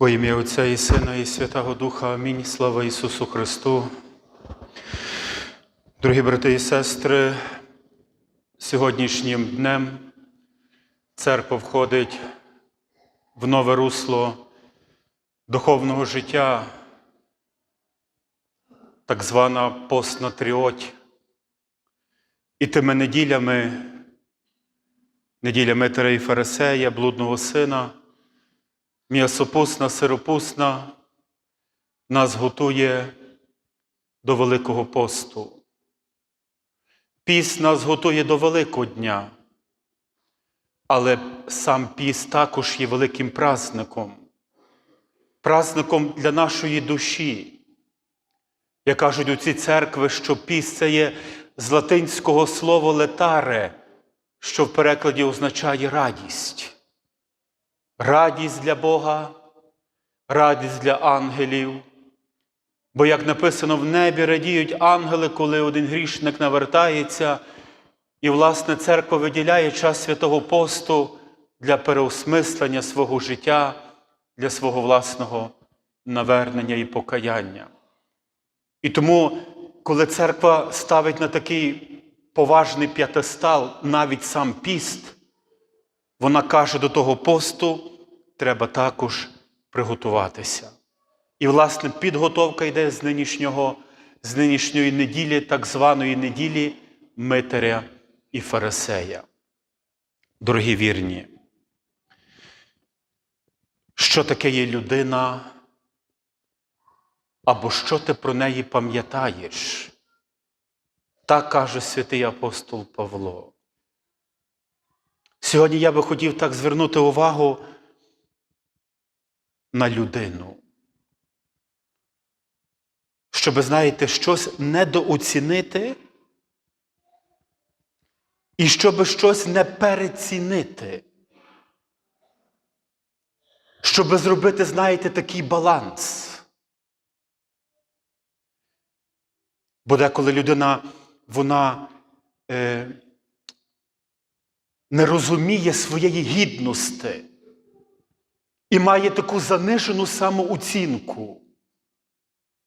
Во ім'я Отця і Сина, і Святого Духа. Амінь. Слава Ісусу Христу. Дорогі брати і сестри, сьогоднішнім днем церква входить в нове русло духовного життя, так звана постна тріоть. І тими неділями, неділя Митера і Фарисея, блудного сина, м'ясопусна, сиропусна, нас готує до Великого посту. Піст нас готує до Великого дня, але сам піст також є великим праздником, праздником для нашої душі. Як кажуть у ці церкви, що піст це є з латинського слова летаре, що в перекладі означає радість. Радість для Бога, радість для ангелів. Бо, як написано, в небі радіють ангели, коли один грішник навертається, і, власне, церква виділяє час святого посту для переосмислення свого життя, для свого власного навернення і покаяння. І тому, коли церква ставить на такий поважний п'ятистал навіть сам піст, вона каже, до того посту треба також приготуватися. І, власне, підготовка йде з нинішнього, з нинішньої неділі, так званої неділі Митеря і Фарисея. Дорогі вірні, що таке є людина, або що ти про неї пам'ятаєш? Так каже святий апостол Павло. Сьогодні я би хотів так звернути увагу на людину. Щоб, знаєте, щось недооцінити і щоб щось не перецінити. Щоб зробити, знаєте, такий баланс. Бо деколи людина, вона е, не розуміє своєї гідності і має таку занижену самооцінку.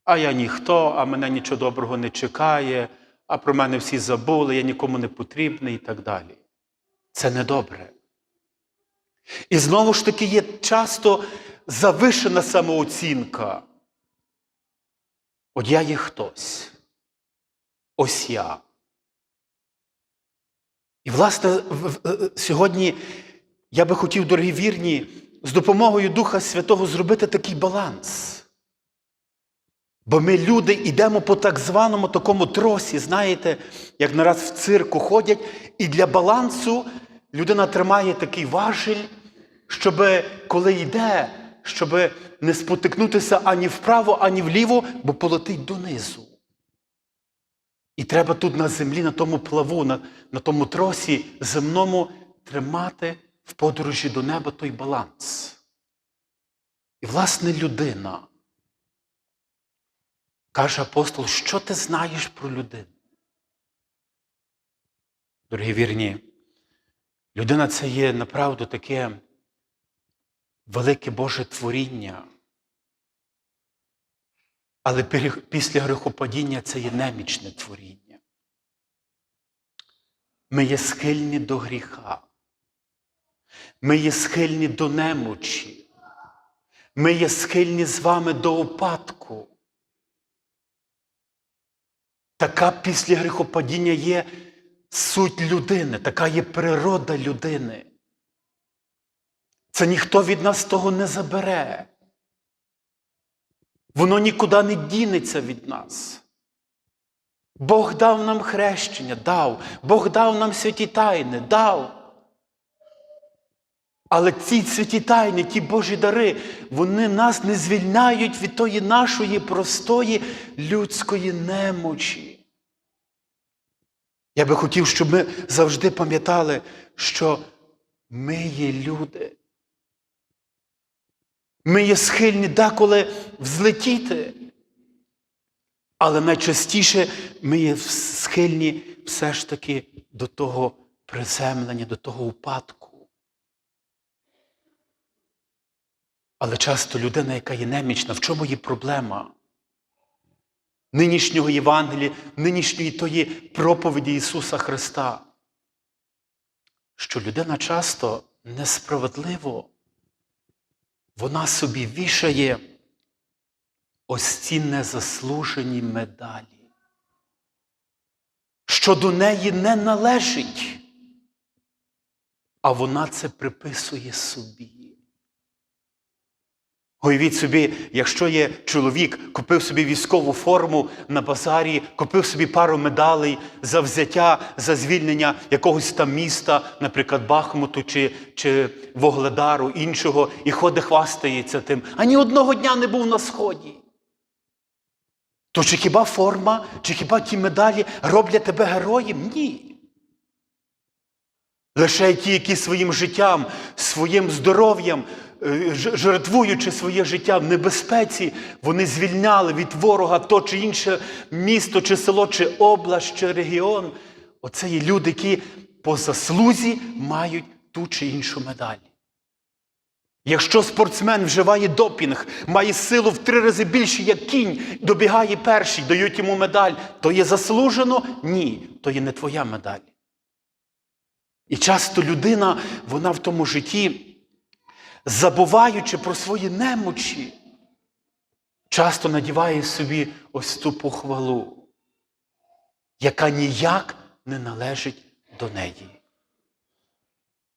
А я ніхто, а мене нічого доброго не чекає, а про мене всі забули, я нікому не потрібний і так далі. Це недобре. І знову ж таки є часто завишена самооцінка. От я є хтось. Ось я. І, власне, сьогодні я би хотів, дорогі вірні, з допомогою Духа Святого зробити такий баланс. Бо ми, люди, йдемо по так званому такому тросі, знаєте, як нараз в цирку ходять, і для балансу людина тримає такий важіль, щоб коли йде, щоб не спотикнутися ані вправо, ані вліво, бо полетить донизу. І треба тут на землі, на тому плаву, на, на тому тросі земному тримати в подорожі до неба той баланс. І, власне, людина. Каже апостол, що ти знаєш про людину? Дорогі вірні, людина це є направду таке велике Боже творіння. Але після грехопадіння це є немічне творіння. Ми є схильні до гріха. Ми є схильні до немочі. Ми є схильні з вами до упадку. Така після грехопадіння є суть людини, така є природа людини. Це ніхто від нас того не забере. Воно нікуди не дінеться від нас. Бог дав нам хрещення, дав, Бог дав нам святі тайни, дав. Але ці святі тайни, ті Божі дари, вони нас не звільняють від тої нашої простої людської немочі. Я би хотів, щоб ми завжди пам'ятали, що ми є люди. Ми є схильні деколи взлетіти, але найчастіше ми є схильні все ж таки до того приземлення, до того упадку. Але часто людина, яка є немічна, в чому є проблема? Нинішнього Євангелія, нинішньої тої проповіді Ісуса Христа, що людина часто несправедливо, вона собі вішає ось ці незаслужені медалі, що до неї не належить, а вона це приписує собі. Уявіть собі, якщо є чоловік, купив собі військову форму на базарі, купив собі пару медалей за взяття, за звільнення якогось там міста, наприклад, Бахмуту чи, чи Вогледару, іншого, і ходить хвастається тим, а ні одного дня не був на сході. То чи хіба форма, чи хіба ті медалі роблять тебе героєм? Ні. Лише ті, які своїм життям, своїм здоров'ям, жертвуючи своє життя в небезпеці, вони звільняли від ворога то чи інше місто, чи село, чи область, чи регіон. Оце є люди, які по заслузі мають ту чи іншу медаль. Якщо спортсмен вживає допінг, має силу в три рази більше, як кінь, добігає перший, дають йому медаль, то є заслужено? Ні, то є не твоя медаль. І часто людина, вона в тому житті, забуваючи про свої немочі, часто надіває собі ось ту похвалу, яка ніяк не належить до неї.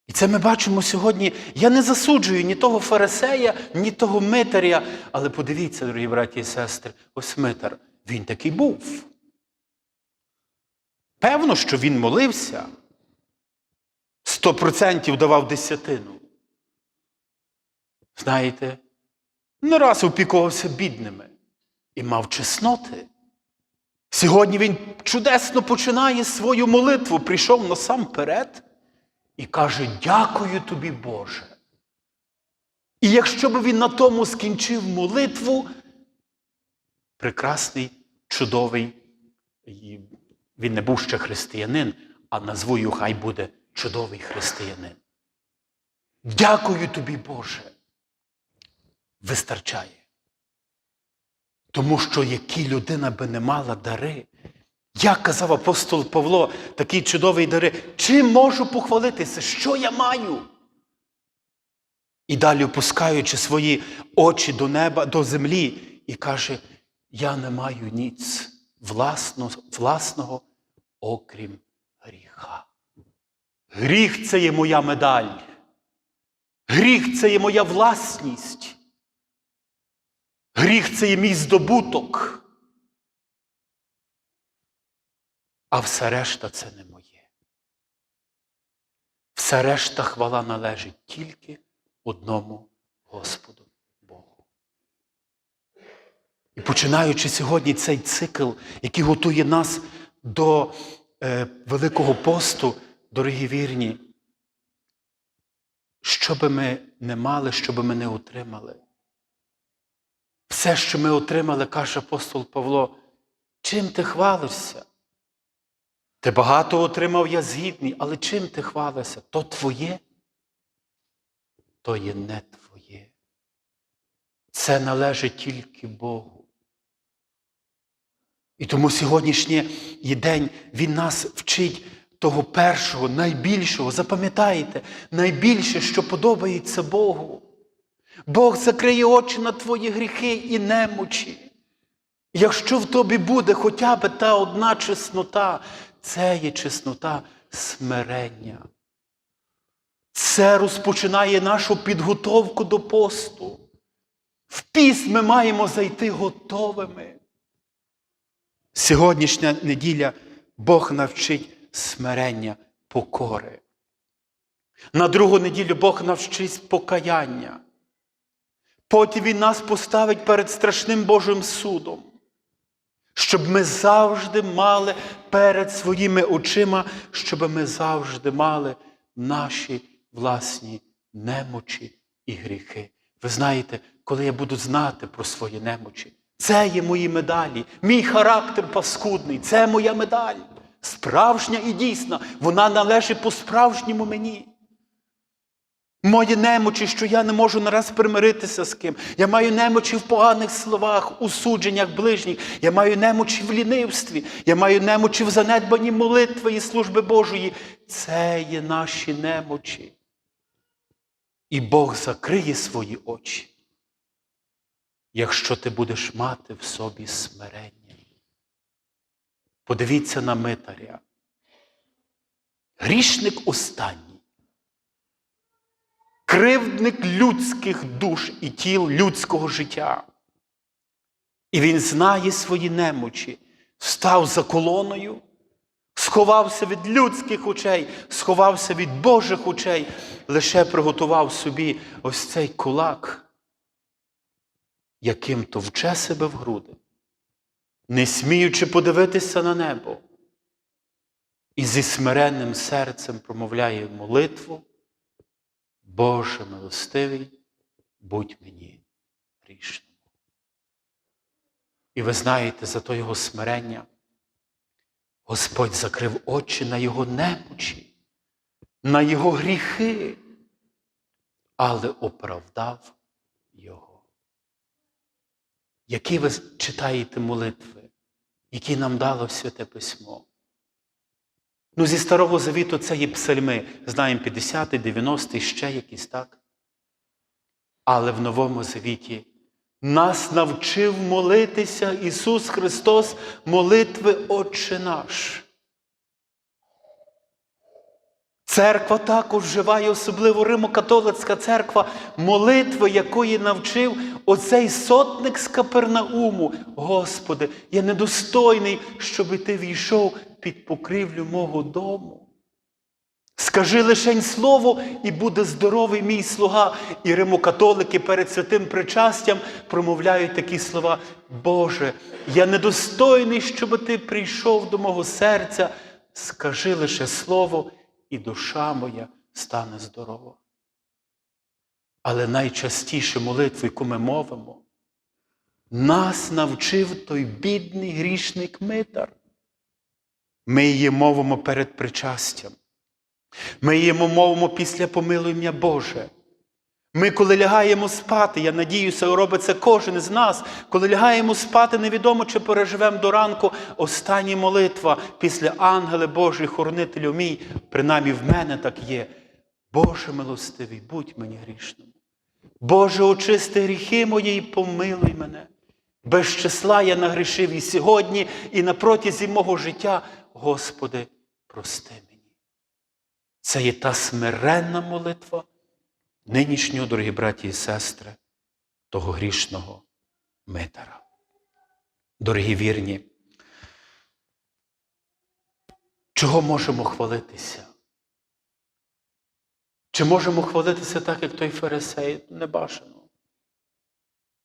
І це ми бачимо сьогодні. Я не засуджую ні того фарисея, ні того митаря. Але подивіться, дорогі браті і сестри, ось митар, він такий був. Певно, що він молився, сто процентів давав десятину. Знаєте, не раз опікувався бідними і мав чесноти. Сьогодні він чудесно починає свою молитву, прийшов насамперед і каже: Дякую тобі, Боже. І якщо б він на тому скінчив молитву, прекрасний, чудовий, він не був ще християнин, а назву хай буде чудовий християнин. Дякую тобі, Боже. Вистачає. Тому що які людина би не мала дари, як казав апостол Павло, такі чудові дари, чим можу похвалитися, що я маю? І далі опускаючи свої очі до неба, до землі, і каже: Я не маю ніц власного, власного, окрім гріха. Гріх це є моя медаль. Гріх це є моя власність. Гріх це є мій здобуток. А все решта це не моє. Все решта хвала належить тільки одному Господу Богу. І починаючи сьогодні цей цикл, який готує нас до е, Великого посту, дорогі вірні, що би ми не мали, що би ми не отримали. Все, що ми отримали, каже апостол Павло, чим ти хвалишся? Ти багато отримав, я згідний, але чим ти хвалишся? То твоє, то є не твоє. Це належить тільки Богу. І тому сьогоднішній день Він нас вчить того першого, найбільшого. Запам'ятайте, найбільше, що подобається Богу. Бог закриє очі на твої гріхи і немочі. Якщо в тобі буде хоча б та одна чеснота, це є чеснота смирення. Це розпочинає нашу підготовку до посту. В піст ми маємо зайти готовими. Сьогоднішня неділя Бог навчить смирення покори. На другу неділю Бог навчить покаяння. Потім Він нас поставить перед страшним Божим судом, щоб ми завжди мали перед своїми очима, щоб ми завжди мали наші власні немочі і гріхи. Ви знаєте, коли я буду знати про свої немочі, це є мої медалі, мій характер паскудний, це моя медаль. Справжня і дійсна, вона належить по-справжньому мені. Мої немочі, що я не можу нараз примиритися з ким. Я маю немочі в поганих словах, у судженнях ближніх. Я маю немочі в лінивстві. Я маю немочі в занедбанні молитви і служби Божої. Це є наші немочі. І Бог закриє свої очі, якщо ти будеш мати в собі смирення. Подивіться на митаря. Грішник останній кривдник людських душ і тіл людського життя. І він знає свої немочі, став за колоною, сховався від людських очей, сховався від Божих очей, лише приготував собі ось цей кулак, яким товче себе в груди, не сміючи подивитися на небо. І зі смиренним серцем промовляє молитву. Боже милостивий, будь мені грішним. І ви знаєте, за то його смирення Господь закрив очі на його немочі, на його гріхи, але оправдав його. Які ви читаєте молитви, які нам дало Святе Письмо? Ну, зі Старого Завіту це є псальми. Знаємо 50, 90 ще якісь так. Але в Новому Завіті нас навчив молитися Ісус Христос молитви Отче наш. Церква також вживає, особливо Римо-католицька церква, молитви, якої навчив оцей сотник з Капернауму. Господи, я недостойний, щоби ти війшов під покрівлю мого дому. Скажи лишень слово, і буде здоровий мій слуга. І римокатолики перед святим причастям промовляють такі слова. Боже, я недостойний, щоб ти прийшов до мого серця. Скажи лише слово, і душа моя стане здорова. Але найчастіше молитву, яку ми мовимо, нас навчив той бідний грішник Митар. Ми її мовимо перед причастям. Ми її мовимо після помилуєння Боже. Ми, коли лягаємо спати, я надіюся, робить це кожен з нас, коли лягаємо спати, невідомо, чи переживемо до ранку остання молитва після ангели Божий, хоронителю мій, принаймні в мене так є. Боже милостивий, будь мені грішним. Боже, очисти гріхи мої і помилуй мене. Без числа я нагрішив і сьогодні, і на протязі мого життя, Господи, прости мені. Це є та смиренна молитва нинішнього, дорогі браті і сестри, того грішного митара. Дорогі вірні, чого можемо хвалитися? Чи можемо хвалитися так, як той фарисей? Не бажано.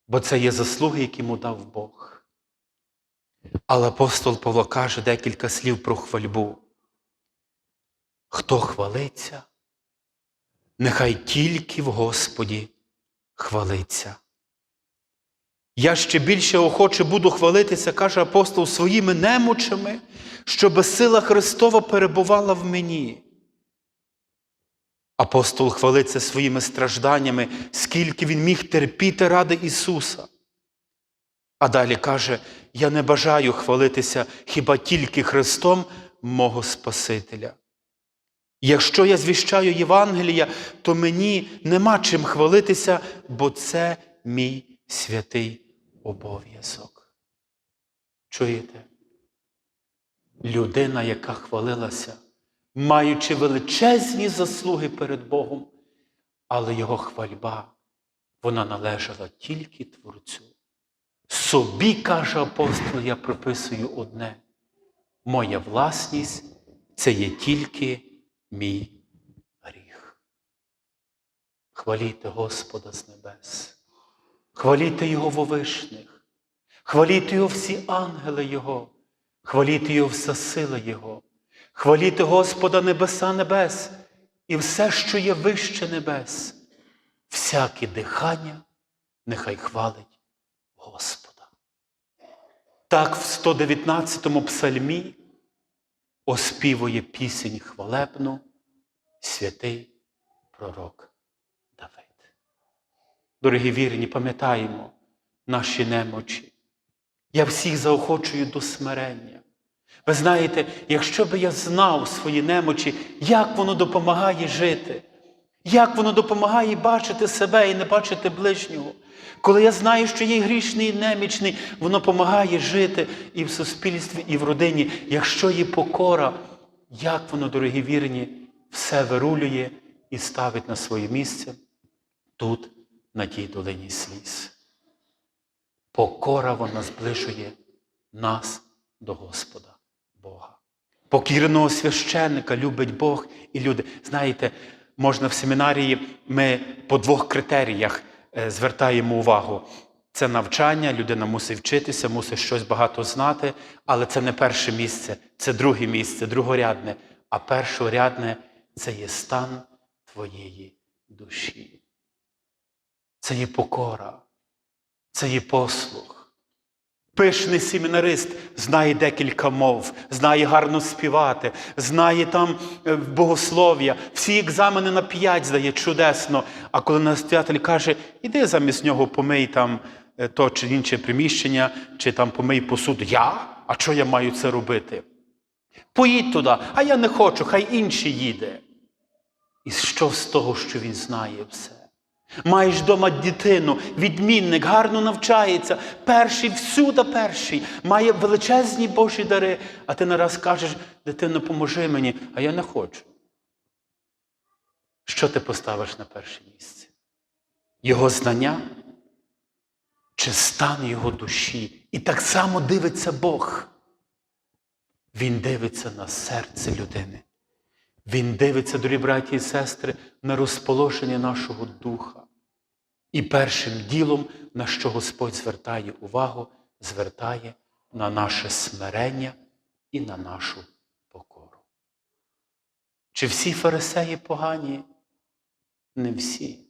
Бо це є заслуги, які йому дав Бог. Але апостол Павло каже декілька слів про хвальбу. Хто хвалиться, нехай тільки в Господі хвалиться. Я ще більше охоче буду хвалитися, каже апостол, своїми немочами, щоб сила Христова перебувала в мені. Апостол хвалиться своїми стражданнями, скільки він міг терпіти ради Ісуса. А далі каже: Я не бажаю хвалитися хіба тільки Христом, мого Спасителя. Якщо я звіщаю Євангелія, то мені нема чим хвалитися, бо це мій святий обов'язок. Чуєте? Людина, яка хвалилася, маючи величезні заслуги перед Богом, але його хвальба, вона належала тільки Творцю. Собі, каже апостол, я приписую одне. Моя власність це є тільки мій гріх. Хваліте Господа з небес, хваліте Його вовишних, хваліте Його всі ангели Його, хваліте Його вся сила Його, хваліте Господа небеса небес і все, що є вище небес, всяке дихання нехай хвалить Господа. Так в 119 псальмі оспівує пісень хвалебну святий пророк Давид. Дорогі вірні, пам'ятаємо наші немочі. Я всіх заохочую до смирення. Ви знаєте, якщо би я знав свої немочі, як воно допомагає жити, як воно допомагає бачити себе і не бачити ближнього. Коли я знаю, що є грішний і немічний, воно допомагає жити і в суспільстві, і в родині. Якщо є покора, як воно, дорогі вірні, все вирулює і ставить на своє місце тут, на тій долині сліз. Покора вона зближує нас до Господа Бога. Покірного священника любить Бог і люди. Знаєте, можна в семінарії ми по двох критеріях звертаємо увагу. Це навчання, людина мусить вчитися, мусить щось багато знати, але це не перше місце, це друге місце, другорядне. А першорядне це є стан твоєї душі. Це є покора, це є послух. Пишний семінарист знає декілька мов, знає гарно співати, знає там е, богослов'я, всі екзамени на п'ять здає чудесно. А коли настоятель каже, іди замість нього помий там е, то чи інше приміщення, чи там помий посуду. Я? А що я маю це робити? Поїдь туди, а я не хочу, хай інший їде. І що з того, що він знає все? Маєш вдома дитину, відмінник, гарно навчається, перший, всюди перший, має величезні Божі дари, а ти нараз кажеш, дитино, поможи мені, а я не хочу. Що ти поставиш на перше місце? Його знання чи стан його душі? І так само дивиться Бог. Він дивиться на серце людини. Він дивиться, дорогі браті і сестри, на розположення нашого духа. І першим ділом, на що Господь звертає увагу, звертає на наше смирення і на нашу покору. Чи всі фарисеї погані? Не всі.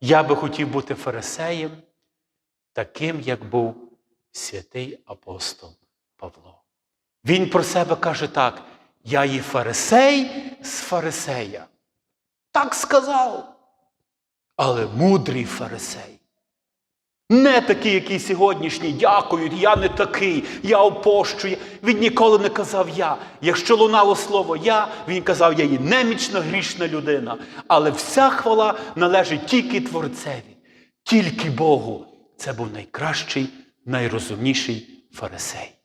Я би хотів бути фарисеєм, таким, як був святий апостол Павло. Він про себе каже так: я є фарисей з фарисея. Так сказав. Але мудрий фарисей. Не такий, який сьогоднішній, дякують, я не такий, я опощую. Він ніколи не казав я. Якщо лунало слово я, він казав, я є немічна грішна людина. Але вся хвала належить тільки Творцеві, тільки Богу. Це був найкращий, найрозумніший фарисей.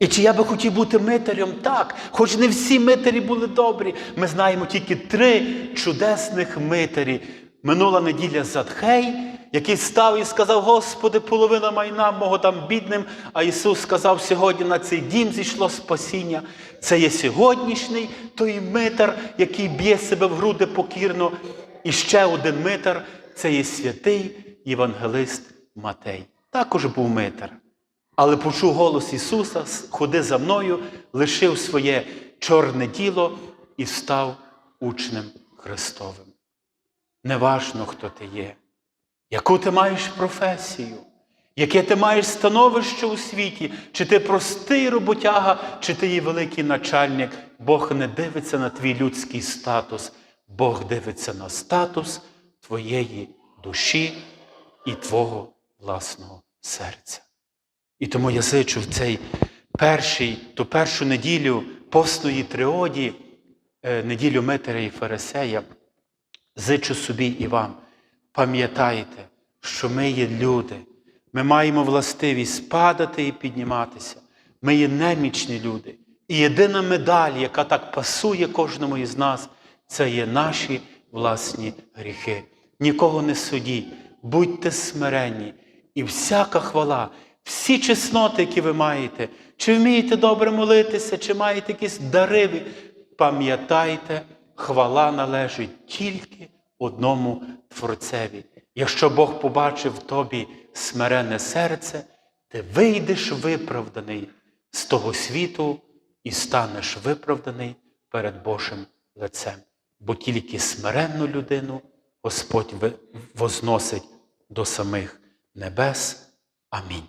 І чи я би хотів бути митарем? Так, хоч не всі митарі були добрі. Ми знаємо тільки три чудесних митарі. Минула неділя Задхей, який став і сказав, Господи, половина майна мого там бідним. А Ісус сказав, сьогодні на цей дім зійшло спасіння. Це є сьогоднішній той митар, який б'є себе в груди покірно. І ще один митар це є святий євангелист Матей. Також був митар. Але почув голос Ісуса, ходи за мною, лишив своє чорне діло і став учнем Христовим. Неважно, хто ти є, яку ти маєш професію, яке ти маєш становище у світі, чи ти простий роботяга, чи ти є великий начальник, Бог не дивиться на твій людський статус, Бог дивиться на статус твоєї душі і твого власного серця. І тому я зичу в цей перший, ту першу неділю постної триоді, е, неділю Митаря і Фарисея, зичу собі і вам. Пам'ятайте, що ми є люди, ми маємо властивість падати і підніматися. Ми є немічні люди. І єдина медаль, яка так пасує кожному із нас, це є наші власні гріхи. Нікого не судіть, будьте смиренні, і всяка хвала. Всі чесноти, які ви маєте, чи вмієте добре молитися, чи маєте якісь дари, пам'ятайте, хвала належить тільки одному Творцеві. Якщо Бог побачив в тобі смирене серце, ти вийдеш виправданий з того світу і станеш виправданий перед Божим лицем. Бо тільки смиренну людину Господь возносить до самих небес. Амінь.